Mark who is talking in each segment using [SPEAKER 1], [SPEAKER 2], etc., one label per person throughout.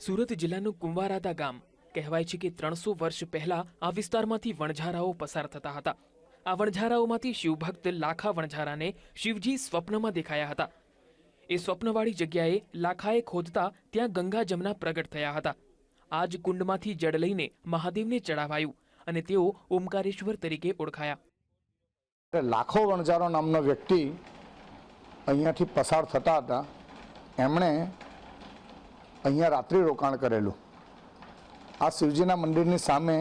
[SPEAKER 1] સુરત જિલ્લાનું કુંવારાદા ગામ કહેવાય છે કે ત્રણસો વર્ષ પહેલા આ વિસ્તારમાંથી વણઝારાઓ પસાર થતા હતા. આ વણઝારાઓમાંથી શિવભક્ત લાખા વણઝારાને શિવજી સ્વપ્નમાં દેખાયા હતા. એ સ્વપ્નવાળી જગ્યાએ લાખાએ ખોદતા ત્યાં ગંગા જમના પ્રગટ થયા હતા. આ જ કુંડમાંથી જળ લઈને મહાદેવને ચડાવાયું અને તેઓ ઓમકારેશ્વર તરીકે ઓળખાયા.
[SPEAKER 2] લાખો વણઝારો નામનો વ્યક્તિ અહીંયાથી પસાર થતા હતા. એમણે અહીંયા રાત્રિ રોકાણ કરેલું. આ શિવજીના મંદિરની સામે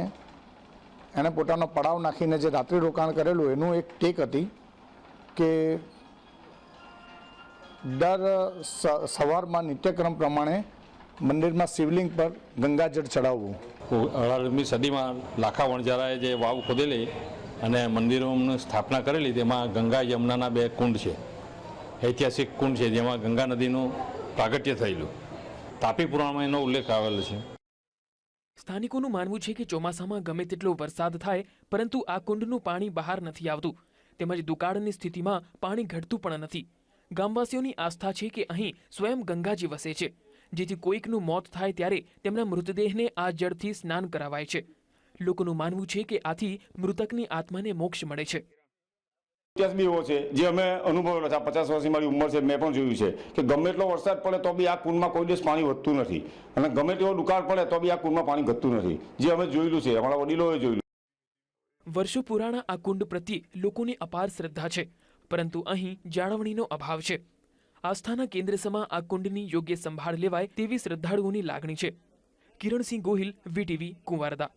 [SPEAKER 2] એણે પોતાનો પડાવ નાખીને જે રાત્રિ રોકાણ કરેલું, એનું એક ટેક હતી કે દર સવારમાં નિત્યક્રમ પ્રમાણે મંદિરમાં શિવલિંગ પર ગંગાજળ ચડાવવું.
[SPEAKER 3] અઢારમી સદીમાં લાખા વણઝારાએ જે વાવ ખોદેલી અને મંદિરોની સ્થાપના કરેલી, તેમાં ગંગા યમુનાના બે કુંડ છે. ઐતિહાસિક કુંડ છે, જેમાં ગંગા નદીનું પ્રાગટ્ય થયેલું. તાપી પુરાણમાં એનો ઉલ્લેખ આવેલો છે.
[SPEAKER 1] સ્થાનિકોનું માનવું છે કે ચોમાસામાં ગમે તેટલો વરસાદ થાય, પરંતુ આ કુંડનું પાણી બહાર નથી આવતું. તેમજ દુકાળની સ્થિતિમાં પાણી ઘટતું પણ નથી. ગામવાસીઓની આસ્થા છે કે અહીં સ્વયં ગંગાજી વસે છે. જેથી કોઈકનું મોત થાય ત્યારે તેમના મૃતદેહને આ જળથી સ્નાન કરાવાય છે. લોકોનું માનવું છે કે આથી મૃતકની આત્માને મોક્ષ મળે છે.
[SPEAKER 4] બી એવો છે, જે અમે અનુભવેલો છે. પચાસ વર્ષની મારી ઉંમર છે, મેં પણ જોયું છે કે ગમે એટલો વરસાદ પડે તો બી આ કુંડમાં કોઈ દિવસ પાણી વધતું નથી. અને ગમે તેવો દુકાળ પડે તો બી આ કુંડમાં પાણી ઘટતું નથી. જે અમે જોયેલું છે, અમારા વડીલોએ જોયેલું.
[SPEAKER 1] વર્ષો પુરાણા આ કુંડ પ્રત્યે લોકોની અપાર શ્રદ્ધા છે, પરંતુ અહીં જાળવણીનો અભાવ છે. આસ્થાના કેન્દ્રસમાં આ કુંડની યોગ્ય સંભાળ લેવાય તેવી શ્રદ્ધાળુઓની લાગણી છે. કિરણસિંહ ગોહિલ, વીટીવી, કુંવારદા.